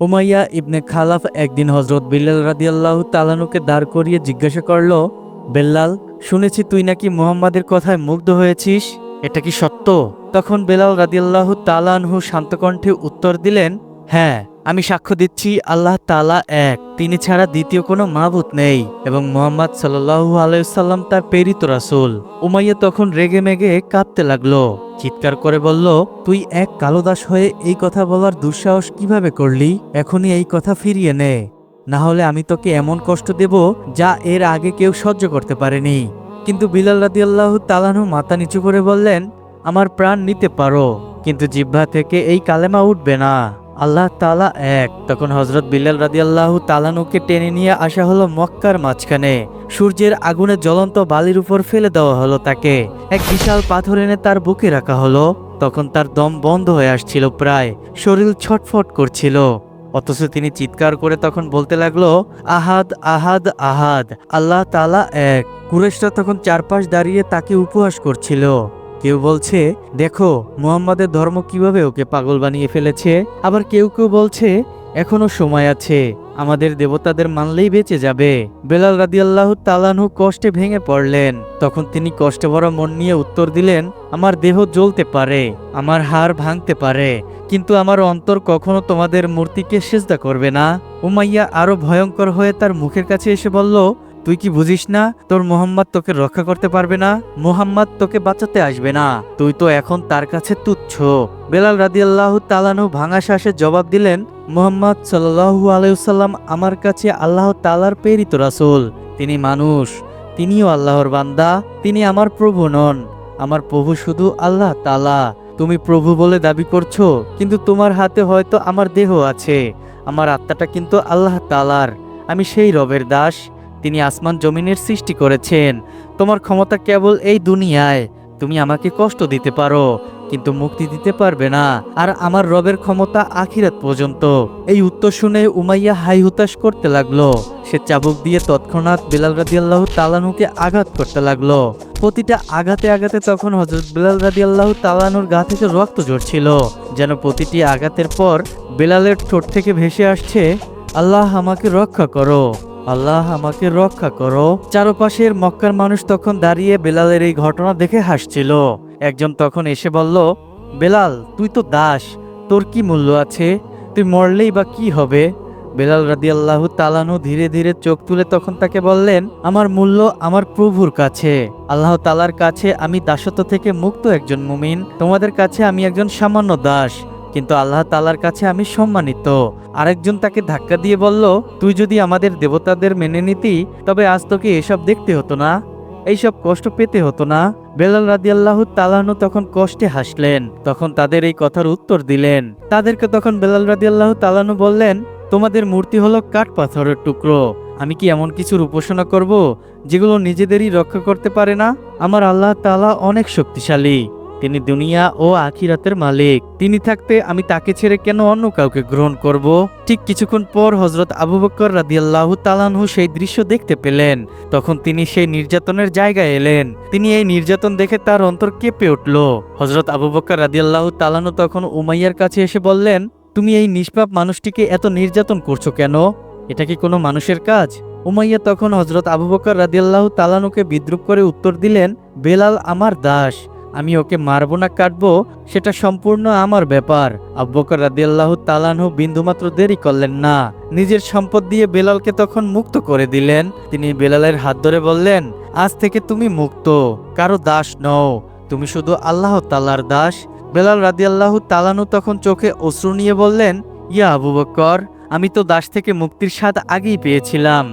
Umayya ইবনে খালাফ একদিন হজরত বিল্লাল রাদিয়াল্লাহ তালানুকে দাঁড় করিয়ে জিজ্ঞাসা করল, বেল্লাল, শুনেছি তুই নাকি মুহাম্মাদের কথায় মুগ্ধ হয়েছিস, এটা কি সত্য? তখন বেলাল রাদিয়াল্লাহ তালানহু শান্তকণ্ঠে উত্তর দিলেন হ্যাঁ। আমি সাক্ষ্য দিচ্ছি, আল্লাহ তালা এক। তিনি ছাড়া দ্বিতীয় কোনো মাবুত নেই। এবং মোহাম্মদ সাল্লাল্লাহু আলাইসাল্লাম তার প্রেরিত রাসুল। উমাইয়া তখন রেগে মেগে কাঁপতে লাগল। চিৎকার করে বলল, তুই এক কালোদাস হয়ে এই কথা বলার দুঃসাহস কীভাবে করলি? এখনই এই কথা ফিরিয়ে নে। না হলে আমি তোকে এমন কষ্ট দেব যা এর আগে কেউ সহ্য করতে পারেনি। কিন্তু বিলাল রাদিয়াল্লাহু তালানু মাথা নিচু করে বললেন, আমার প্রাণ নিতে পারো, কিন্তু জিহ্বা থেকে এই কালেমা উঠবে না। আল্লাহ তালা এক। তখন হজরত বিল্লাল রাদিয়াল্লাহু তালানুকে টেনে নিয়ে আসা হলো মক্কার মাঝখানে। সূর্যের আগুনে জ্বলন্ত বালির উপর ফেলে দেওয়া হলো তাকে। এক বিশাল পাথর এনে তার বুকে রাখা হলো। তখন তার দম বন্ধ হয়ে আসছিল প্রায়। শরীর ছটফট করছিল। অথচ তিনি চিৎকার করে তখন বলতে লাগল, আহাদ আহাদ আহাদ, আল্লাহ তালা এক। কুরেশরা তখন চারপাশ দাঁড়িয়ে তাকে উপহাস করছিল। কেউ বলছে, দেখো, মুহাম্মাদের ধর্ম কীভাবে ওকে পাগল বানিয়ে ফেলেছে? আবার কেউ কেউ বলছে, এখনও সময় আছে, আমাদের দেবতাদের মানলেই বেঁচে যাবে। বেলাল রাদিয়াল্লাহু তালানহু কষ্টে ভেঙে পড়লেন। তখন তিনি কষ্টে ভরা মন নিয়ে উত্তর দিলেন, আমার দেহ জ্বলতে পারে, আমার হাড় ভাঙতে পারে, কিন্তু আমার অন্তর কখনো তোমাদের মূর্তিকে সেজদা করবে না। উমাইয়া আরও ভয়ঙ্কর হয়ে তার মুখের কাছে এসে বলল তুই কি বুঝিস না? তোর মোহাম্মদ তোকে রক্ষা করতে পারবে না? মোহাম্মদ তোকে বাঁচাতে আসবে না। তুই তো এখন তার কাছে তুচ্ছ। বেলাল রাদিয়াল্লাহু তালানু ভাঙা শ্বাসে জবাব দিলেন, মোহাম্মদ সাল্লাহু আলাইসাল্লাম আমার কাছে আল্লাহ তালার প্রেরিত রাসূল। তিনি মানুষ। তিনিও আল্লাহর বান্দা। তিনি আমার প্রভু নন। আমার প্রভু শুধু আল্লাহ তালা তুমি প্রভু বলে দাবি করছ, কিন্তু তোমার হাতে হয়তো আমার দেহ আছে। আমার আত্মাটা কিন্তু আল্লাহ তালার আমি সেই রবের দাস। তিনি আসমান জমিনের সৃষ্টি করেছেন। তোমার ক্ষমতা কেবল এই দুনিয়ায়। তুমি আমাকে কষ্ট দিতে পারো, কিন্তু মুক্তি দিতে পারবে না। আর আমার রবের ক্ষমতা আখিরাত পর্যন্ত। এই উত্তর শুনে উমাইয়া হাই হুতাশ করতে লাগল। সে চাবুক দিয়ে তৎক্ষণাৎ বেলাল রাদিয়াল্লাহ তালানুকে আঘাত করতে লাগল। প্রতিটা আঘাতে আঘাতে তখন হজরত বেলাল রাদিয়াল্লাহ তালানুর গা থেকে রক্ত ঝরছিল। যেন প্রতিটি আঘাতের পর বেলালের ঠোঁট থেকে ভেসে আসছে, আল্লাহ আমাকে রক্ষা করো। আল্লাহ আমাকে রক্ষা করো। চারপাশের মক্কার মানুষ তখন দাঁড়িয়ে বেলালের এই ঘটনা দেখে হাসছিল। একজন তখন এসে বলল, বেলাল, তুই তো দাস, তোর কি মূল্য আছে? তুই মরলেই বা কি হবে? বেলাল রাদি আল্লাহ তালানু ধীরে ধীরে চোখ তুলে তখন তাকে বললেন, আমার মূল্য আমার প্রভুর কাছে। আল্লাহ তালার কাছে আমি দাসত্ব থেকে মুক্ত একজন মুমিন। তোমাদের কাছে আমি একজন সামান্য দাস। কিন্তু আল্লাহ তালার কাছে আমি সম্মানিত। আরেকজন তাকে ধাক্কা দিয়ে বলল, তুই যদি আমাদের দেবতাদের মেনে নিতি, তবে আজ তোকে এসব দেখতে হতো না। এইসব কষ্ট পেতে হতো না। বেলাল রাদিয়াল্লাহু তালাহনু তখন কষ্টে হাসলেন। তখন তাদের এই কথার উত্তর দিলেন। তাদেরকে তখন বেলাল রাদিয়াল্লাহু তালাহনু বললেন, তোমাদের মূর্তি হলো কাঠ পাথরের টুকরো। আমি কি এমন কিছুর উপাসনা করব, যেগুলো নিজেদেরই রক্ষা করতে পারে না? আমার আল্লাহ তালা অনেক শক্তিশালী। তিনি দুনিয়া ও আখিরাতের মালিক। তিনি থাকতে আমি তাকে ছেড়ে কেন অন্য কাউকে গ্রহণ করব? ঠিক কিছুক্ষণ পর হজরত আবু বকর রাদিয়াল্লাহু তালানহু সেই দৃশ্য দেখতে পেলেন। তখন তিনি সেই নির্যাতনের জায়গায় এলেন। তিনি এই নির্যাতন দেখে তার অন্তর কেঁপে উঠল। হজরত আবু বকর রাদিয়াল্লাহু তালানহু তখন উমাইয়ার কাছে এসে বললেন, তুমি এই নিষ্পাপ মানুষটিকে এত নির্যাতন করছ কেন? এটা কি কোনো মানুষের কাজ? উমাইয়া তখন হজরত আবু বকর রাদিয়াল্লাহু তালানুকে বিদ্রুপ করে উত্তর দিলেন, বেলাল আমার দাস। আমি ওকে মারবো না কাটবো, সেটা সম্পূর্ণ আমার ব্যাপার। আব্বকর রাদিয়াল্লাহ তালানহু বিন্দুমাত্র দেরি করলেন না। নিজের সম্পদ দিয়ে বেলালকে তখন মুক্ত করে দিলেন। তিনি বেলালের হাত ধরে বললেন, আজ থেকে তুমি মুক্ত, কারও দাস নও, তুমি শুধু আল্লাহ তালার দাস। বেলাল রাদিয়াল্লাহু তালানু তখন চোখে অশ্রু নিয়ে বললেন, ইয়া আবু বকর, আমি তো দাস থেকে মুক্তির স্বাদ আগেই পেয়েছিলাম।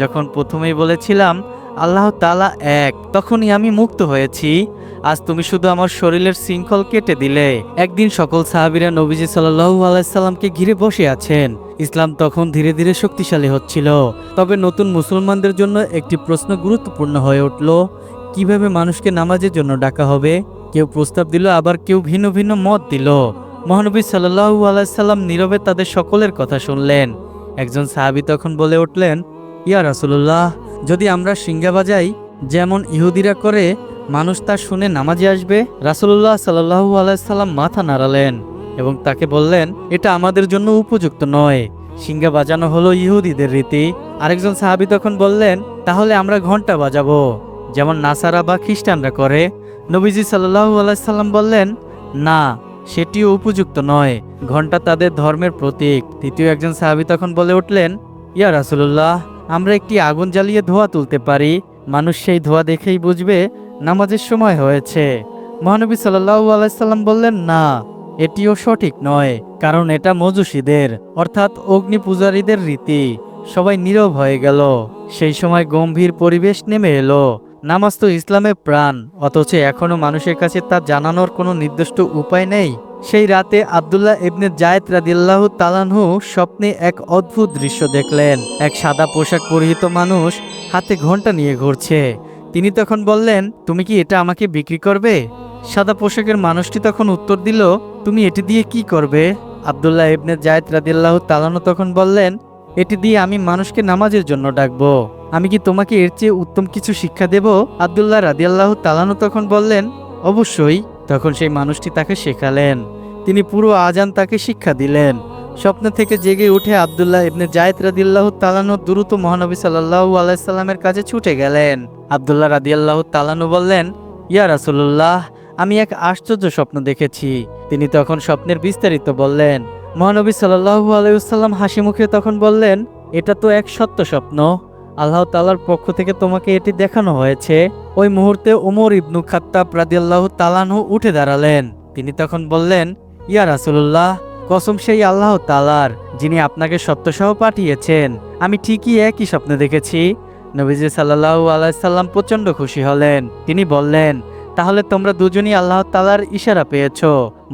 যখন প্রথমেই বলেছিলাম আল্লাহ তালা এক। তখনই আমি মুক্ত হয়েছি। আজ তুমি শুধু আমার শরীরের শৃঙ্খল কেটে দিলে। একদিন সকল সাহাবিরা নবীজি সাল্লাহু আলাইসাল্লামকে ঘিরে বসে আছেন। ইসলাম তখন ধীরে ধীরে শক্তিশালী হচ্ছিল। তবে নতুন মুসলমানদের জন্য একটি প্রশ্ন গুরুত্বপূর্ণ হয়ে উঠল, কীভাবে মানুষকে নামাজের জন্য ডাকা হবে? কেউ প্রস্তাব দিল, আবার কেউ ভিন্ন ভিন্ন মত দিল। মহানবী সাল্লাহু আলাইসাল্লাম নীরবে তাদের সকলের কথা শুনলেন। একজন সাহাবি তখন বলে উঠলেন, ইয়া রাসুল্লাহ যদি আমরা সিঙ্গা বাজাই, যেমন ইহুদিরা করে, মানুষ তা শুনে নামাজে আসবে রাসুল্লাহ সাল্লাহু আলাইসাল্লাম মাথা নাড়ালেন এবং তাকে বললেন, এটা আমাদের জন্য উপযুক্ত নয়। সিঙ্গা বাজানো হলো ইহুদিদের রীতি। আরেকজন সাহাবি তখন বললেন, তাহলে আমরা ঘণ্টা বাজাবো। যেমন নাসারা বা খ্রিস্টানরা করে। নবীজি সাল্লাহু আলাইসাল্লাম বললেন, না, সেটিও উপযুক্ত নয়। ঘণ্টা তাদের ধর্মের প্রতীক। তৃতীয় একজন সাহাবি তখন বলে উঠলেন, ইয়া রাসুল্লাহ আমরা একটি আগুন জ্বালিয়ে ধোয়া তুলতে পারি। মানুষ সেই ধোয়া দেখেই বুঝবে নামাজের সময় হয়েছে। মহানবী সাল্লাহু আলাইসাল্লাম বললেন, না, এটিও সঠিক নয়, কারণ এটা মজুসিদের, অর্থাৎ অগ্নি পূজারীদের রীতি। সবাই নীরব হয়ে গেল। সেই সময় গম্ভীর পরিবেশ নেমে এলো। নামাজ তো ইসলামের প্রাণ, অথচ এখনও মানুষের কাছে তা জানানোর কোনো নির্দিষ্ট উপায় নেই। সেই রাতে আবদুল্লাহ ইবনে জায়েদ রাদিল্লাহু তালানহু স্বপ্নে এক অদ্ভুত দৃশ্য দেখলেন। এক সাদা পোশাক পরিহিত মানুষ হাতে ঘণ্টা নিয়ে ঘুরছে। তিনি তখন বললেন, তুমি কি এটা আমাকে বিক্রি করবে? সাদা পোশাকের মানুষটি তখন উত্তর দিল, তুমি এটি দিয়ে কি করবে? আবদুল্লাহ ইবনে জায়েদ রাদিল্লাহ তালানু তখন বললেন এটি দিয়ে আমি মানুষকে নামাজের জন্য ডাকবো। আমি কি তোমাকে এর চেয়ে উত্তম কিছু শিক্ষা দেব? আবদুল্লাহ রাদিয়াল্লাহ তালানো তখন বললেন, অবশ্যই। তখন সেই মানুষটি তাকে শেখালেন। তিনি পুরো আজান তাকে শিক্ষা দিলেন। স্বপ্ন থেকে জেগে উঠে আবদুল্লাহ ইবনে জায়েদ রাদিয়াল্লাহ তালানু দ্রুত মহানবী সাল্লাহু আলাইসাল্লামের কাছে ছুটে গেলেন। আবদুল্লাহ রাদিয়াল্লাহ তালানু বললেন, ইয়া রাসুল্লাহ আমি এক আশ্চর্য স্বপ্ন দেখেছি। তিনি তখন স্বপ্নের বিস্তারিত বললেন মহানবী সাল্লাহু আলাইসাল্লাম হাসি মুখে তখন বললেন, এটা তো এক সত্য স্বপ্ন। আল্লাহ তালার পক্ষ থেকে তোমাকে এটি দেখানো হয়েছে। ওই মুহূর্তে ওমর ইবনু খাত্তাব রাদিয়াল্লাহু তালানহু উঠে দাঁড়ালেন। তিনি তখন বললেন, ইয়া রাসুল্লাহ কসম সেই আল্লাহ তালার যিনি আপনাকে সত্যসহ পাঠিয়েছেন। আমি ঠিকই একই স্বপ্ন দেখেছি। নবীজি সাল্লাহু আলাইসাল্লাম প্রচণ্ড খুশি হলেন। তিনি বললেন তাহলে তোমরা দুজনই আল্লাহ তালার ইশারা পেয়েছ।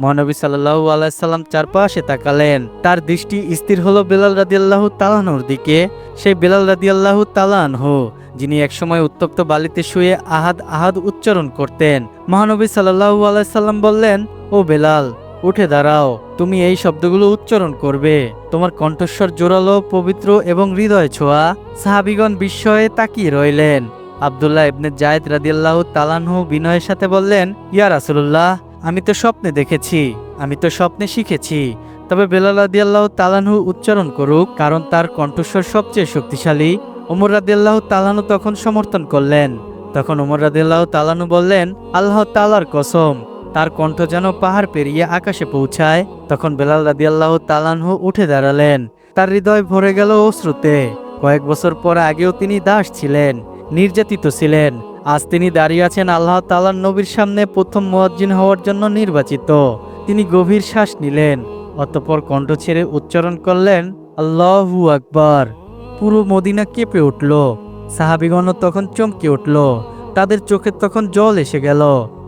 মহানবী সাল্লাহু আলাইসাল্লাম চারপাশে তাকালেন। তার দৃষ্টি স্থির হলো বেলাল রাদিয়াল্লাহু তালানহুর দিকে। সেই বেলাল রাদিয়াল্লাহু তালানহু যিনি একসময় উত্তপ্ত বালিতে শুয়ে আহাদ আহাদ উচ্চারণ করতেন। মহানবী সাল্লাহু আলাইসাল্লাম বললেন, ও বেলাল, উঠে দাঁড়াও, তুমি এই শব্দগুলো উচ্চারণ করবে। তোমার কণ্ঠস্বর জোরালো, পবিত্র এবং হৃদয় ছোঁয়া। সাহাবিগণ বিস্ময়ে তাকিয়ে রইলেন। আবদুল্লাহ ইবনে জায়েদ রাদিয়াল্লাহু তালানহু বিনয়ের সাথে বললেন, ইয়া রাসূলুল্লাহ, আমি তো স্বপ্নে দেখেছি, আমি তো স্বপ্নে শিখেছি। তবে বেলাল রাদিয়াল্লাহু তালানহু উচ্চারণ করুক, কারণ তার কণ্ঠস্বর সবচেয়ে শক্তিশালী। ওমর রাদিয়াল্লাহু তালানহু তখন সমর্থন করলেন। তখন ওমর রাদিয়াল্লাহু তালানহু বললেন, আল্লাহ তালার কসম, তার কণ্ঠ যেন পাহাড় পেরিয়ে আকাশে পৌঁছায়। তখন বেলাল রাদিয়াল্লাহু তালানহু উঠে দাঁড়ালেন। তার হৃদয় ভরে গেল অশ্রুতে। কয়েক বছর পর আগেও তিনি দাস ছিলেন। নির্যাতিত ছিলেন। আজ তিনি দাঁড়িয়ে আছেন আল্লাহ তালার নবীর সামনে প্রথম মুয়াজ্জিন হওয়ার জন্য নির্বাচিত। তিনি গভীর শ্বাস নিলেন, অতঃপর কণ্ঠ ছেড়ে উচ্চারণ করলেন, আল্লাহু আকবার। পুরো মদিনা কেঁপে উঠল। সাহাবিগণ তখন চমকে উঠল। তাদের চোখে তখন জল এসে গেল।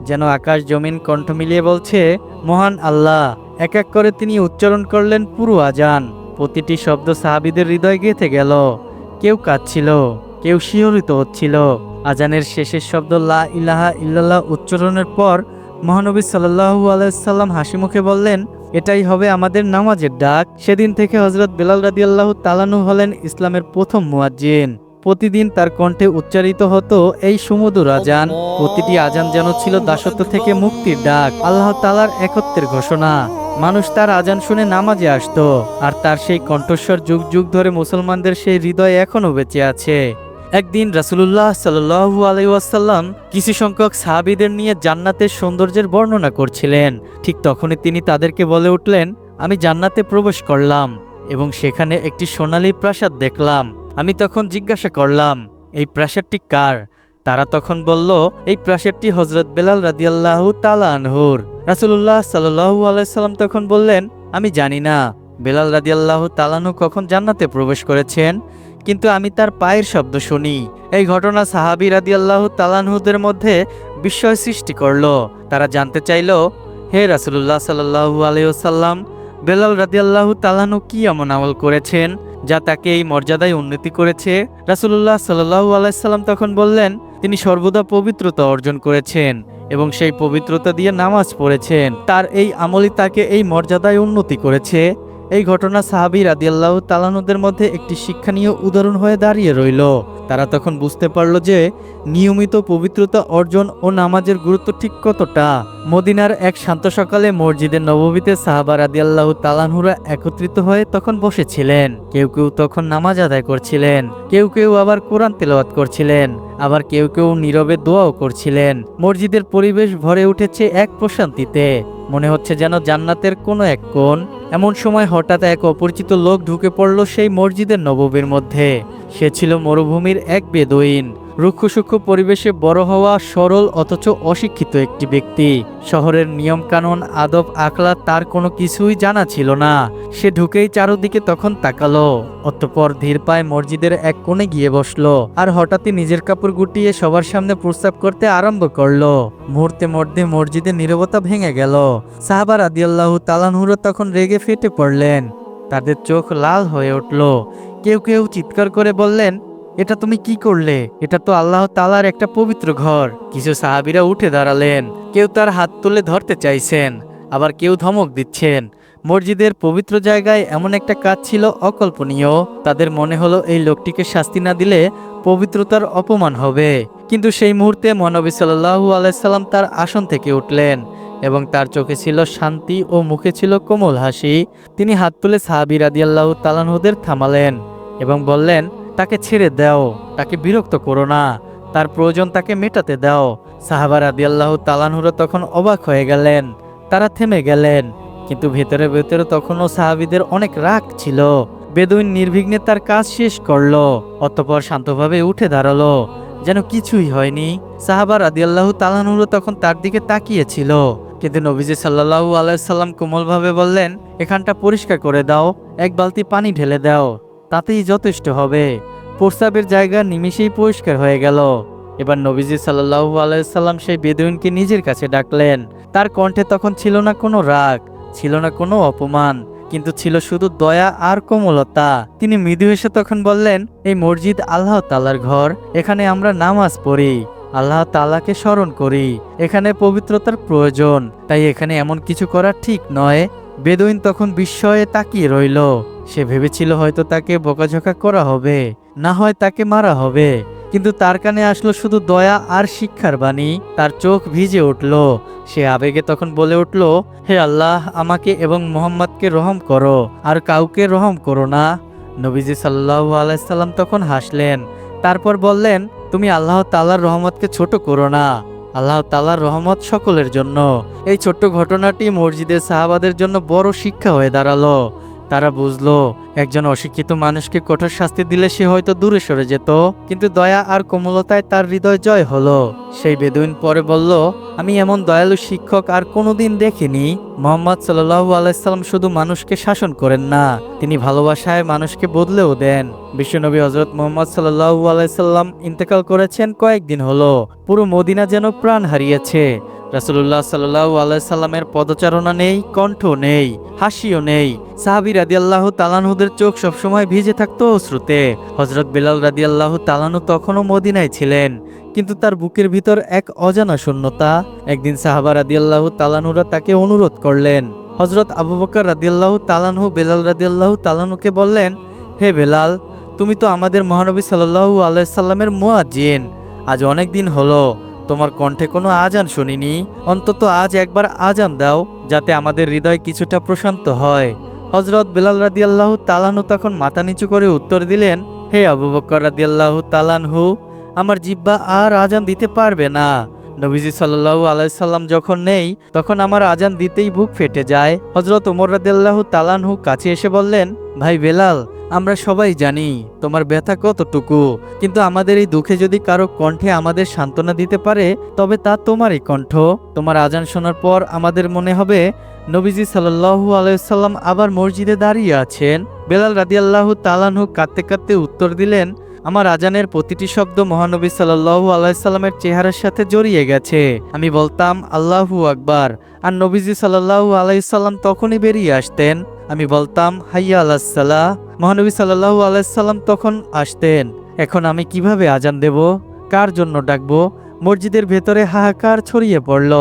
যেন আকাশ জমিন কণ্ঠ মিলিয়ে বলছে, মহান আল্লাহ। এক এক করে তিনি উচ্চারণ করলেন পুরো আজান। প্রতিটি শব্দ সাহাবিদের হৃদয় গেঁথে গেল। কেউ কাঁদছিল। কেউ শিহরিত হচ্ছিল। আজানের শেষের শব্দ লা ইলাহা ইল্লাল্লাহ উচ্চারণের পর মহানবী সাল্লাহু আলাইসাল্লাম হাসি মুখে বললেন, এটাই হবে আমাদের নামাজের ডাক। সেদিন থেকে হজরত বেলাল রাদিয়াল্লাহু তালানু হলেন ইসলামের প্রথম মুয়াজ্জিন। প্রতিদিন তার কণ্ঠে উচ্চারিত হতো, এই সুমধুর আজান, প্রতিটি আজান যেন ছিল দাসত্ব থেকে মুক্তির ডাক। আল্লাহ তালার একত্রের ঘোষণা। মানুষ তার আজান শুনে নামাজে আসতো, আর তার সেই কণ্ঠস্বর যুগ যুগ ধরে মুসলমানদের সেই হৃদয় এখনও বেঁচে আছে। একদিন রাসুলুল্লাহ সাল্লু আলাইসাল্লাম কিছু সংখ্যক সাহাবিদের নিয়ে জান্নাতের সৌন্দর্যের বর্ণনা করছিলেন। ঠিক তখনই তিনি তাদেরকে বলে উঠলেন, আমি জান্নাতে প্রবেশ করলাম এবং সেখানে একটি সোনালী প্রাসাদ দেখলাম। আমি তখন জিজ্ঞাসা করলাম, এই প্রাসাদটি কার? তারা তখন বলল, এই প্রাসাদটি হজরত বেলাল রাদিয়াল্লাহু তালা আনহুর। রাসুল্লাহ সাল্লু আলাইসাল্লাম তখন বললেন, আমি জানি না। বেলাল রাদিয়াল্লাহু তালানহু কখন জান্নাতে প্রবেশ করেছেন? কিন্তু আমি তার পায়ের শব্দ শুনি। এই ঘটনা সাহাবি রাদিয়াল্লাহু তালানহুদের মধ্যে বিস্ময় সৃষ্টি করল। তারা জানতে চাইল, হে রাসুল্লাহ সাল্লু আলাইসাল্লাম বেলাল রাদিয়াল্লাহু তালানহু কি এমন আমল করেছেন যা তাকে এই মর্যাদায় উন্নতি করেছে? রাসুল্লাহ সাল্লু আলাইসাল্লাম তখন বললেন, তিনি সর্বদা পবিত্রতা অর্জন করেছেন এবং সেই পবিত্রতা দিয়ে নামাজ পড়েছেন। তার এই আমলই তাকে এই মর্যাদায় উন্নতি করেছে। এই ঘটনা সাহাবি রাদিয়াল্লাহ তালানুদের মধ্যে একটি শিক্ষণীয় উদাহরণ হয়ে দাঁড়িয়ে রইল। তারা তখন বুঝতে পারল যে নিয়মিত পবিত্রতা অর্জন ও নামাজের গুরুত্ব ঠিক কতটা। মদিনার এক শান্ত সকালে মসজিদের নববীতে সাহাবা রাদিয়াল্লাহ তালানহুরা একত্রিত হয়ে তখন বসেছিলেন। কেউ কেউ তখন নামাজ আদায় করছিলেন, কেউ কেউ আবার কোরআন তেলাওয়াত করছিলেন, আবার কেউ কেউ নীরবে দোয়াও করছিলেন। মসজিদের পরিবেশ ভরে উঠেছে এক প্রশান্তিতে। মনে হচ্ছে যেন জান্নাতের কোনো এক কোণ এমন সময় হঠাৎ এক অপরিচিত লোক ঢুকে পড়ল সেই মসজিদের নববীর মধ্যে। সে ছিল মরুভূমির এক বেদুইন। রুক্ষ সূক্ষ্ম পরিবেশে বড় হওয়া সরল অথচ অশিক্ষিত একটি ব্যক্তি। শহরের নিয়ম কানুন আদব আকলা তার কোনো কিছুই জানা ছিল না। সে ঢুকেই চারদিকে তখন তাকালো, অতঃপর ধীর পায়ে মসজিদের এক কোণে গিয়ে বসল আর হঠাৎই নিজের কাপড় গুটিয়ে সবার সামনে প্রস্তাব করতে আরম্ভ করল। মুহূর্তে মধ্যে মসজিদের নীরবতা ভেঙে গেল। সাহাবা রাদিয়াল্লাহু তালানহুরা তখন রেগে ফেটে পড়লেন। তাদের চোখ লাল হয়ে উঠল। কেউ কেউ চিৎকার করে বললেন এটা তুমি কি করলে? এটা তো আল্লাহ তালার একটা পবিত্র ঘর। কিছু সাহাবিরা উঠে দাঁড়ালেন। কেউ তার হাত তুলে ধরতে চাইছেন, আবার কেউ ধমক দিচ্ছেন। মসজিদের পবিত্র জায়গায় এমন একটা কাজ ছিল অকল্পনীয়। তাদের মনে হলো এই লোকটিকে শাস্তি না দিলে পবিত্রতার অপমান হবে। কিন্তু সেই মুহূর্তে মনবী সাল্লাহু আলাইসাল্লাম তার আসন থেকে উঠলেন এবং তার চোখে ছিল শান্তি ও মুখে ছিল কোমল হাসি। তিনি হাত তুলে সাহাবি রাদিয়াল্লাহু তালানহুদের থামালেন এবং বললেন তাকে ছেড়ে দাও, তাকে বিরক্ত করো না। তার প্রয়োজন তাকে মেটাতে দাও। সাহাবা রাদিয়াল্লাহু তালানহুরা তখন অবাক হয়ে গেলেন, তারা থেমে গেলেন। কিন্তু ভেতরে ভেতরে তখনও সাহাবিদের অনেক রাগ ছিল। বেদুইন নির্বিঘ্নে তার কাজ শেষ করল, অতপর শান্তভাবে উঠে দাঁড়াল। যেন কিছুই হয়নি। সাহাবা রাদিয়াল্লাহু তালানহুরা তখন তার দিকে তাকিয়েছিল। কিন্তু নবীজি সাল্লাহু আলাইসাল্লাম কোমলভাবে বললেন, এখানটা পরিষ্কার করে দাও, এক বালতি পানি ঢেলে দাও। তাতেই যথেষ্ট হবে। প্রস্রাবের জায়গা নিমিষেই পরিষ্কার হয়ে গেল। এবার নবীজি সাল্লাহু আলাইসাল্লাম সেই বেদুইনকে নিজের কাছে ডাকলেন। তার কণ্ঠে তখন ছিল না কোনো রাগ, ছিল না কোনো অপমান, কিন্তু ছিল শুধু দয়া আর কোমলতা। তিনি মৃদু এসে তখন বললেন, এই মসজিদ আল্লাহ তালার ঘর, এখানে আমরা নামাজ পড়ি। আল্লাহ তালাকে স্মরণ করি, এখানে পবিত্রতার প্রয়োজন, তাই এখানে এমন কিছু করা ঠিক নয়। বেদুইন তখন বিস্ময়ে তাকিয়ে রইল। সে ভেবেছিল হয়তো তাকে বকাঝকা করা হবে, না হয় তাকে মারা হবে। কিন্তু তার কানে আসলো শুধু দয়া আর শিক্ষার বাণী। তার চোখ ভিজে উঠল। সে আবেগে তখন বলে উঠল, হে আল্লাহ, আমাকে এবং মোহাম্মদকে রহম করো, আর কাউকে রহম করো না। নবীজি সাল্লাহ আলাইসাল্লাম তখন হাসলেন। তারপর বললেন, তুমি আল্লাহ তালার রহমতকে ছোট করো না। আল্লাহ তালার রহমত সকলের জন্য। এই ছোট্ট ঘটনাটি মসজিদের সাহাবাদের জন্য বড় শিক্ষা হয়ে দাঁড়াল। তারা বুঝলো, একজন অশিক্ষিত মানুষকে কঠোর শাস্তি দিলে সে হয়তো দূরে সরে যেত। কিন্তু দয়া আর কোমলতায় তার হৃদয় জয় হলো। সেই বেদুইন পরে বলল, আমি এমন দয়ালু শিক্ষক আর কোনোদিন দেখিনি। মোহাম্মদ সাল্লাহু আলাইসাল্লাম শুধু মানুষকে শাসন করেন না, তিনি ভালোবাসায় মানুষকে বদলেও দেন। বিশ্বনবী হজরত মোহাম্মদ সাল্লাহু আলাইসাল্লাম ইন্তেকাল করেছেন কয়েকদিন হলো। পুরো মদিনা যেন প্রাণ হারিয়েছে। রাসুল্লাহ সাল্লাহ আলাইসাল্লামের পদচারণা নেই, কণ্ঠ নেই, হাসিও নেই। সাহাবি রাদিয়াল্লাহ তালানহুদের চোখ সবসময় ভিজে থাকতো অশ্রুতে। হজরত বেলাল রাদিয়াল্লাহ তালানু তখনও মদিনায় ছিলেন, কিন্তু তার বুকের ভিতর এক অজানা শূন্যতা। একদিন সাহাবা রাদিয়াল্লাহ তালানুরা তাকে অনুরোধ করলেন হজরত আবু বকর রাদিয়াল্লাহ তালানহু বেলাল রাদি রাদিয়াল্লাহ তালানুকে বললেন, হে বেলাল, তুমি তো আমাদের মহানবী সাল্লাহু আলাইসাল্লামের মুয়াজ্জিন, আজ অনেক দিন হলো তোমার কণ্ঠে কোনো আজান শুনিনি? অন্তত আজ একবার আজান দাও, যাতে আমাদের হৃদয় কিছুটা প্রশান্ত হয়। হজরত বেলাল রাদি আল্লাহ তালানহু তখন মাথা নিচু করে উত্তর দিলেন, হে আবু বকর রাদি আল্লাহ তালানহু আমার জিব্বা আর আজান দিতে পারবে না। নবীজি সাল্লাহু আলাইসাল্লাম যখন নেই, তখন আমার আজান দিতেই বুক ফেটে যায়। হজরত ওমর রাদিয়াল্লাহু তালানহু কাছে এসে বললেন, ভাই বেলাল, আমরা সবাই জানি তোমার ব্যথা কতটুকু, কিন্তু আমাদের এই দুঃখে যদি কারও কণ্ঠে আমাদের সান্ত্বনা দিতে পারে, তবে তা তোমারই কণ্ঠ। তোমার আজান শোনার পর আমাদের মনে হবে, নবীজি সাল্লাহু আলাইসাল্লাম আবার মসজিদে দাঁড়িয়ে আছেন। বেলাল রাদিয়াল্লাহু তালানহু কাঁদতে কাঁদতে উত্তর দিলেন আমার আজানের প্রতিটি শব্দ মহানবী সাল্লাহু আলাইসাল্লামের চেহারার সাথে জড়িয়ে গেছে। আমি বলতাম, আল্লাহু আকবার। আর নবীজি সাল্লাহু আলাইসাল্লাম তখনই বেরিয়ে আসতেন। আমি বলতাম, হাইয়া আলাহিসাল্লাহ মহানবী সাল্লাহু আলাইসাল্লাম তখন আসতেন। এখন আমি কীভাবে আজান দেব? কার জন্য ডাকবো? মসজিদের ভেতরে হাহাকার ছড়িয়ে পড়ল।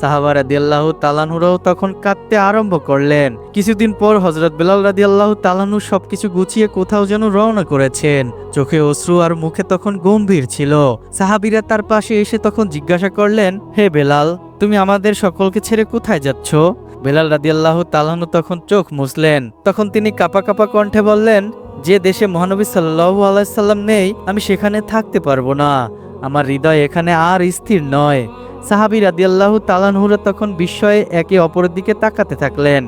সাহাবা রাদিয়াল্লাহু তালানহুরাও তখন কাঁদতে আরম্ভ করলেন। কিছুদিন পর হজরত বেলাল রাদিয়াল্লাহু তালানু সবকিছু গুছিয়ে কোথাও যেন রওনা করেছেন। চোখে অশ্রু আর মুখে তখন গম্ভীর ছিল। সাহাবিরা তার পাশে এসে তখন জিজ্ঞাসা করলেন, হে বেলাল, তুমি আমাদের সকলকে ছেড়ে কোথায় যাচ্ছ? বেলাল রাদিয়াল্লাহু তালানু তখন চোখ মুছলেন। তখন তিনি কাপা কাপা কণ্ঠে বললেন, যে দেশে মহানবী সাল্লাল্লাহু আলাইসাল্লাম নেই, আমি সেখানে থাকতে পারব না। আমার হৃদয় এখানে আর স্থির নয়। সাহাবি রাদিয়াল্লাহু তালানহুরা তখন বিস্ময়ে একে অপরের দিকে তাকাতে থাকলেন।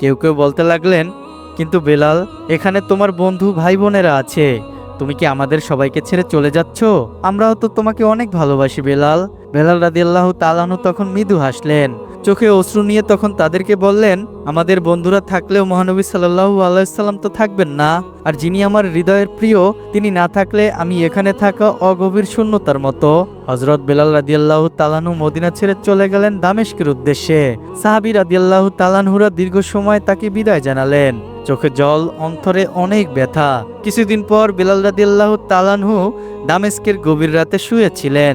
কেউ কেউ বলতে লাগলেন, কিন্তু বেলাল, এখানে তোমার বন্ধু ভাই বোনেরা আছে। তুমি কি আমাদের সবাইকে ছেড়ে চলে যাচ্ছ? আমরাও তো তোমাকে অনেক ভালোবাসি, বেলাল। বেলাল রাদিয়াল্লাহু তালানহু তখন মৃদু হাসলেন। চোখে অশ্রু নিয়ে তখন তাদেরকে বললেন, আমাদের বন্ধুরা থাকলেও মহানবী সাল্লাল্লাহু আলাইসাল্লাম তো থাকবেন না। আর যিনি আমার হৃদয়ের প্রিয়, তিনি না থাকলে আমি এখানে থাকা অগভীর শূন্যতার মতো। হজরত বেলাল রাদিয়াল্লাহু তালানু মদিনা ছেড়ে চলে গেলেন দামেশকের উদ্দেশ্যে। সাহাবি রাদিয়াল্লাহু তালানহুরা দীর্ঘ সময় তাকে বিদায় জানালেন। চোখে জল, অন্তরে অনেক ব্যথা। কিছুদিন পর বেলাল রাদিয়াল্লাহু তালানহু দামেস্কের গভীর রাতে শুয়েছিলেন।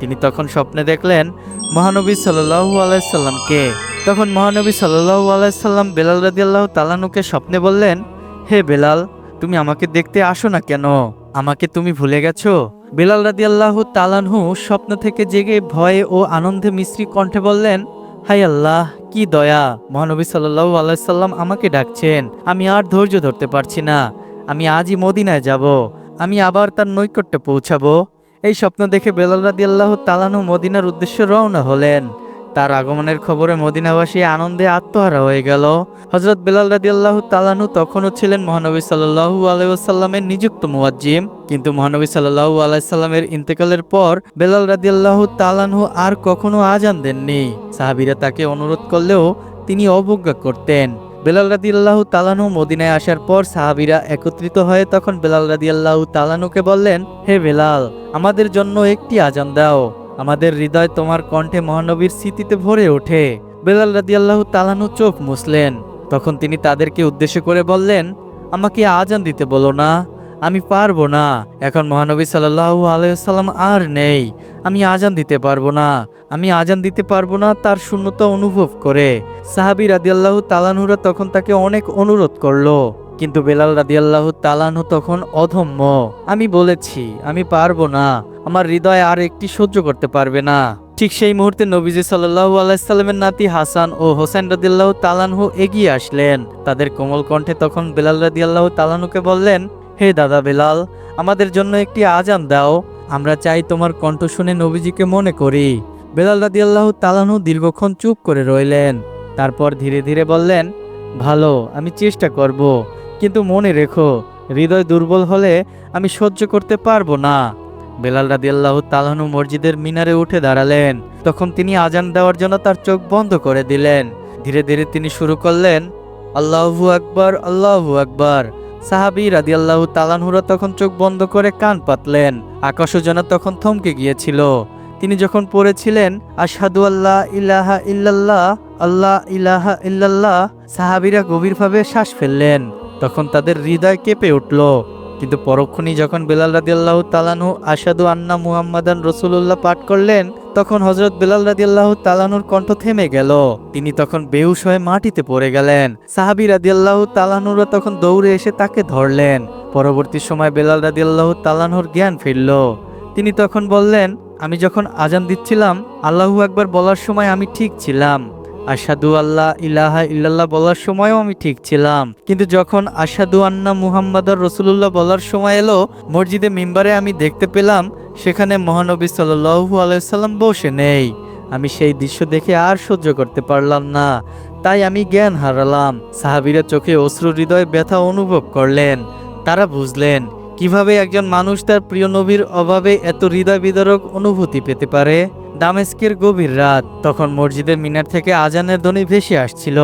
তিনি তখন স্বপ্নে দেখলেন মহানবী সাল্লাহু আলাইসাল্লামকে তখন মহানবী সাল্লাহু আলাইসাল্লাম বেলাল রাদিয়াল্লাহ তালানুকে স্বপ্নে বললেন, হে বেলাল, তুমি আমাকে দেখতে আসো না কেন? আমাকে তুমি ভুলে গেছো? বেলাল রাদিয়াল্লাহ তালানহু স্বপ্ন থেকে জেগে ভয়ে ও আনন্দে মিশ্রি কণ্ঠে বললেন হাই আল্লাহ, কি দয়া! মহানবী সাল্লাহু আলাইসাল্লাম আমাকে ডাকছেন। আমি আর ধৈর্য ধরতে পারছি না। আমি আজই মদিনায় যাব। আমি আবার তার নৈকট্যে পৌঁছাবো। এই স্বপ্ন দেখে বেলাল রাদি আল্লাহ তালানু মদিনার উদ্দেশ্যে রওনা হলেন। তার আগমনের খবরে মদিনাবাসী আনন্দে আত্মহারা হয়ে গেল। হজরত বেলাল রাদি আল্লাহ তালানু তখনও ছিলেন মহানবী সাল্লাহু আলাইসাল্লামের নিযুক্ত মুয়াজ্জিম। কিন্তু মহানবী সাল্লাহু আলাইসাল্লামের ইন্তেকালের পর বেলাল রাদি আল্লাহ তালানহু আর কখনো আজান দেননি। সাহাবিরা তাকে অনুরোধ করলেও তিনি অবজ্ঞা করতেন। বেলাল রাদি আল্লাহ তালানু মদিনায় আসার পর সাহাবিরা একত্রিত হয়ে তখন বেলাল রাদি আল্লাহ তালানুকে বললেন, হে বেলাল, আমাদের জন্য একটি আজান দাও। আমাদের হৃদয় তোমার কণ্ঠে মহানবীর স্মৃতিতে ভরে ওঠে। বেলাল রাদি আল্লাহ তালানু চোখ মুসলেন তখন তিনি তাদেরকে উদ্দেশ্য করে বললেন, আমাকে আজান দিতে বলো না। আমি পারব না। এখন মহানবী সাল্লাহু আলাইসাল্লাম আর নেই। আমি আজান দিতে পারব না। আমি আজান দিতে পারব না তার শূন্যতা অনুভব করে। সাহাবি রাদিয়াল্লাহু তালানহুরা তখন তাকে অনেক অনুরোধ করল। কিন্তু বেলাল রাদিয়াল্লাহু তালানহু তখন অধম্য আমি বলেছি, আমি পারব না। আমার হৃদয় আর একটি সহ্য করতে পারবে না। ঠিক সেই মুহূর্তে নবীজি সাল্লাহু আলাইসাল্লামের নাতি হাসান ও হোসেন রাদিয়াল্লাহু তালানহু এগিয়ে আসলেন। তাদের কোমল কণ্ঠে তখন বেলাল রাদিয়াল্লাহু তালানহুকে বললেন হে দাদা বেলাল, আমাদের জন্য একটি আজান দাও। আমরা চাই তোমার কণ্ঠ শুনে নবীজিকে মনে করি। বেলাল রাদিয়াল্লাহু তালানহু দীর্ঘক্ষণ চুপ করে রইলেন। তারপর ধীরে ধীরে বললেন, ভালো, আমি চেষ্টা করব। কিন্তু মনে রেখো, হৃদয় দুর্বল হলে আমি সহ্য করতে পারব না। বেলাল রাদিয়াল্লাহু তালানহু মসজিদের মিনারে উঠে দাঁড়ালেন। তখন তিনি আজান দেওয়ার জন্য তার চোখ বন্ধ করে দিলেন। ধীরে ধীরে তিনি শুরু করলেন, আল্লাহু আকবার আল্লাহু আকবার। সাহাবি রাদিয়াল্লাহু তালানহুরা তখন চোখ বন্ধ করে কান পাতলেন। আকাশও যেন তখন থমকে গিয়েছিল। তিনি যখন পড়েছিলেন, আশহাদু আল্লাহ ইলাহা ইল্লাল্লাহ আল্লাহ ইলাহা ইল্লাল্লাহ, সাহাবিরা গভীরভাবে শ্বাস ফেললেন। তখন তাদের হৃদয় কেঁপে উঠল। কিন্তু পরক্ষণই যখন বেলাল রাদিয়াল্লাহু তালানহু আশাদু আন্না মুহাম্মাদান রসুল্লাহ পাঠ করলেন তখন হজরত বেলাল রাদিয়াল্লাহু তালানুর কণ্ঠ থেমে গেল। তিনি তখন বেহুশ হয়ে মাটিতে পড়ে গেলেন। সাহাবি রাদিয়াল্লাহু তালানুরা তখন দৌড়ে এসে তাকে ধরলেন। পরবর্তী সময় বেলাল রাদিয়াল্লাহ তালানুর জ্ঞান ফিরল। তিনি তখন বললেন, আমি যখন আজান দিচ্ছিলাম, আল্লাহু একবার বলার সময় আমি ঠিক ছিলাম। আসাদু আল্লাহ ইলাহা ইল্লাল্লাহ বলার সময়ও আমি ঠিক ছিলাম। কিন্তু যখন আসাদু আন্না মুহাম্মাদার রসুল্লাহ বলার সময় এলো মসজিদে মিম্বারে আমি দেখতে পেলাম, সেখানে মহানবী সাল্লু আলাইসাল্লাম বসে নেই। আমি সেই দৃশ্য দেখে আর সহ্য করতে পারলাম না। তাই আমি জ্ঞান হারালাম। সাহাবিরা চোখে অশ্রু হৃদয় ব্যথা অনুভব করলেন। তারা বুঝলেন, কীভাবে একজন মানুষ তার প্রিয় নবীর অভাবে এত হৃদয় বিদারক অনুভূতি পেতে পারে? দামেস্কের গভীর রাত, তখন মসজিদের মিনার থেকে আজানের ধ্বনি ভেসে আসছিল।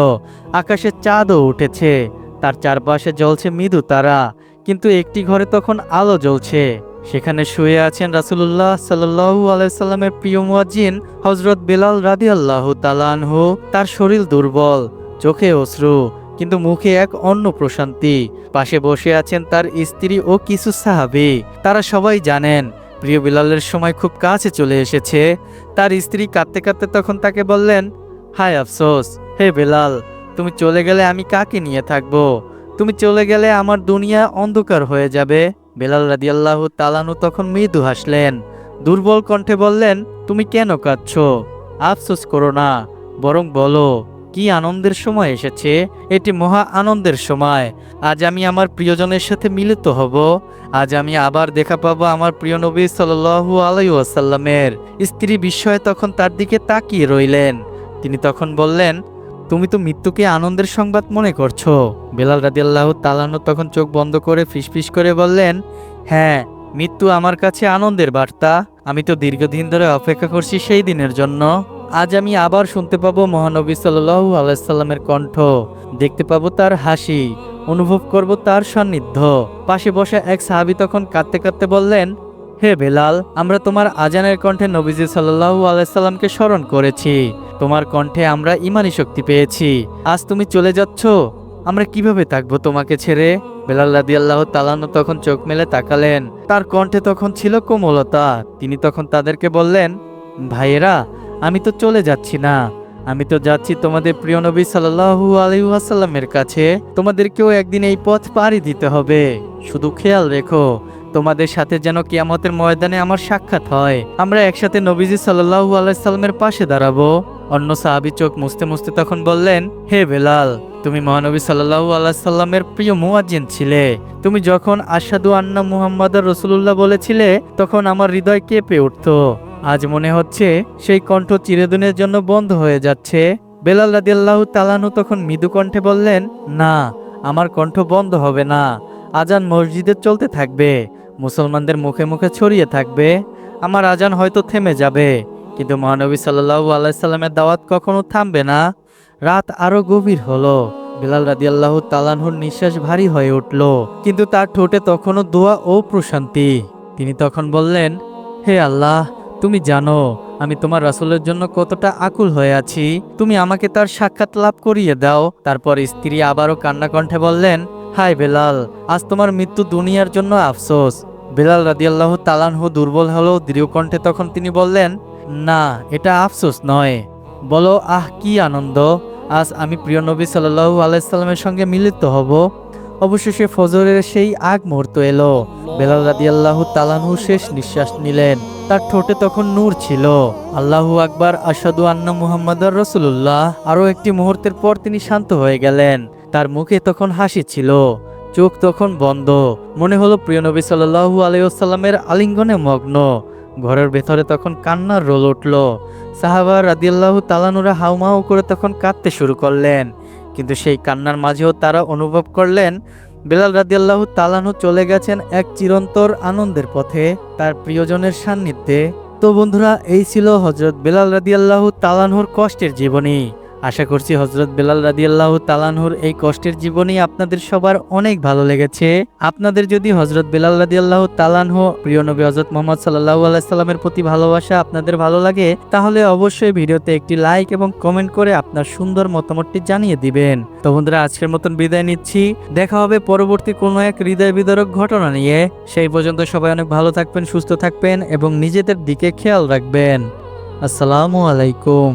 আকাশে চাঁদও উঠেছে, তার চারপাশে জ্বলছে মৃদু তারা, কিন্তু একটি ঘরে তখন আলো জ্বলছে। সেখানে শুয়ে আছেন রাসুলুল্লাহ সাল্লু আলাইসাল্লামের প্রিয় মুয়াজ্জিন হজরত বেলাল রাদি আল্লাহ তালানহু তার শরীর দুর্বল, চোখে অশ্রু, কিন্তু মুখে এক অন্য প্রশান্তি। পাশে বসে আছেন তার স্ত্রী ও কিছু সাহাবি। তারা সবাই জানেন প্রিয় বিলালের সময় খুব কাছে চলে এসেছে। তার স্ত্রী কাঁদতে কাঁদতে তখন তাকে বললেন, হায় আফসোস, হে বেলাল, তুমি চলে গেলে আমি কাকে নিয়ে থাকব? তুমি চলে গেলে আমার দুনিয়া অন্ধকার হয়ে যাবে। বেলাল রাদিয়াল্লাহ তালানু তখন মৃদু হাসলেন, দুর্বল কণ্ঠে বললেন, তুমি কেন কাঁদছ? আফসোস করো না, বরং বলো কি আনন্দের সময় এসেছে? এটি মহা আনন্দের সময়। আজ আমি আমার প্রিয়জনের সাথে মিলিত হব। আজ আমি আবার দেখা পাবো আমার প্রিয় নবী সাল্লু আলাইসাল্লামের স্ত্রী বিস্ময়ে তখন তার দিকে তাকিয়ে রইলেন। তিনি তখন বললেন, তুমি তো মৃত্যুকে আনন্দের সংবাদ মনে করছ। বেলাল রাদিয়াল্লাহ তালানো তখন চোখ বন্ধ করে ফিসফিস করে বললেন হ্যাঁ মৃত্যু আমার কাছে আনন্দের বার্তা। আমি তো দীর্ঘদিন ধরে অপেক্ষা করছি সেই দিনের জন্য। আজ আমি আবার শুনতে পাবো মহানবী সাল্লু আলাইসাল্লামের কণ্ঠ। দেখতে পাবো তার হাসি, অনুভব করব তার সান্নিধ্য। পাশে বসে এক সাহাবি তখন কাঁদতে কাঁদতে বললেন, হে বেলাল, আমরা তোমার আজানের কণ্ঠে নবীজি সাল্লাহু আলাইসাল্লামকে স্মরণ করেছি। তোমার কণ্ঠে আমরা ইমানি শক্তি পেয়েছি। আজ তুমি চলে যাচ্ছ আমরা কীভাবে থাকব তোমাকে ছেড়ে? বেলাল রাদি আল্লাহ তালানো তখন চোখ মেলে তাকালেন। তার কণ্ঠে তখন ছিল কোমলতা। তিনি তখন তাদেরকে বললেন, ভাইয়েরা, আমি তো চলে যাচ্ছি না। আমি তো যাচ্ছি তোমাদের প্রিয় নবী সাল্লাহু আলহাসাল্লামের কাছে। তোমাদেরকেও একদিন এই পথ পাড়ি দিতে হবে। শুধু খেয়াল রেখো, তোমাদের সাথে যেন কিয়ামতের ময়দানে আমার সাক্ষাৎ হয়। আমরা একসাথে নবীজি সাল্লাহু আলাইসাল্লামের পাশে দাঁড়াবো। অন্য সাহাবি চোখ মুছতে মুছতে তখন বললেন, হে বেলাল তুমি মহানবী সাল্লাহু আলাইসাল্লামের প্রিয় মুয়াজ্জিন ছিলে। তুমি যখন আসাদু আন্না মুহাম্মদ রসুল্লাহ বলেছিলে, তখন আমার হৃদয় কেঁপে উঠত। আজ মনে হচ্ছে সেই কণ্ঠ চিরদিনের জন্য বন্ধ হয়ে যাচ্ছে। বেলাল রাদিয়াল্লাহ তালানু তখন মৃদু কণ্ঠে বললেন, না, আমার কণ্ঠ বন্ধ হবে না। আজান মসজিদে চলতে থাকবে। মুসলমানদের মুখে মুখে ছড়িয়ে থাকবে। আমার আজান হয়তো থেমে যাবে। কিন্তু মহানবী সাল্লাহু আলাইসাল্লামের দাওয়াত কখনো থামবে না। রাত আরও গভীর হলো। বিলাল রাদিয়াল্লাহু তালানহুর নিঃশ্বাস ভারী হয়ে উঠল, কিন্তু তার ঠোঁটে তখনও দোয়া ও প্রশান্তি। তিনি তখন বললেন, হে আল্লাহ, তুমি জানো, আমি তোমার রাসুলের জন্য কতটা আকুল হয়ে আছি। তুমি আমাকে তার সাক্ষাৎ লাভ করিয়ে দাও। তারপর স্ত্রী আবারও কান্না কণ্ঠে বললেন হাই বেলাল, আজ তোমার মৃত্যু দুনিয়ার জন্য আফসোস। বেলাল রাদিয়াল্লাহ তালানহু দুর্বল হলেও দৃঢ় কণ্ঠে তখন তিনি বললেন, না, এটা আফসোস নয়। বলো, আহ, কি আনন্দ। আজ আমি প্রিয় নবী সাল্লাহু আলাইসাল্লামের সঙ্গে মিলিত হব। অবশেষে ফজরের সেই আগ মুহূর্ত এলো। বেলাল রাদিয়াল্লাহ তালানহু শেষ নিঃশ্বাস নিলেন। তার ঠোঁটে তখন নূর ছিল। আল্লাহু আকবার আসাদু আন্না মুহাম্মদ রসুল্লাহ আরও একটি মুহূর্তের পর তিনি শান্ত হয়ে গেলেন। তার মুখে তখন হাসি ছিল। চোখ তখন বন্ধ। মনে হলো প্রিয় নবী সাল্লাহু আলিঙ্গনে মগ্ন। ঘরের ভেতরে তখন কান্নার রোল উঠল। সাহাবা রাদিয়াল্লাহু তালানুরা হাউমাউ করে তখন কাঁদতে শুরু করলেন। কিন্তু সেই কান্নার মাঝেও তারা অনুভব করলেন, বেলাল রাদিয়াল্লাহু তালানু চলে গেছেন এক চিরন্তর আনন্দের পথে তার প্রিয়জনের সান্নিধ্যে। তো বন্ধুরা, এই ছিল হজরত বেলাল রাদিয়াল্লাহু তালানহুর কষ্টের জীবনী। আশা করছি হজরত বেলাল রাদিয়াল্লাহু তালানহুর এই কষ্টের জীবনী আপনাদের সবার অনেক ভালো লেগেছে। আপনাদের যদি হজরত বেলাল রাদিয়াল্লাহু তালানহ প্রিয় নবী হজরত মোহাম্মদ সাল্লাহু আলাইসাল্লামের প্রতি ভালোবাসা আপনাদের ভালো লাগে, তাহলে অবশ্যই ভিডিওতে একটি লাইক এবং কমেন্ট করে আপনার সুন্দর মতামতটি জানিয়ে দিবেন। তো বন্ধুরা, আজকের মতন বিদায় নিচ্ছি। দেখা হবে পরবর্তী কোনো এক হৃদয় বিদারক ঘটনা নিয়ে। সেই পর্যন্ত সবাই অনেক ভালো থাকবেন, সুস্থ থাকবেন এবং নিজেদের দিকে খেয়াল রাখবেন। আসসালামু আলাইকুম।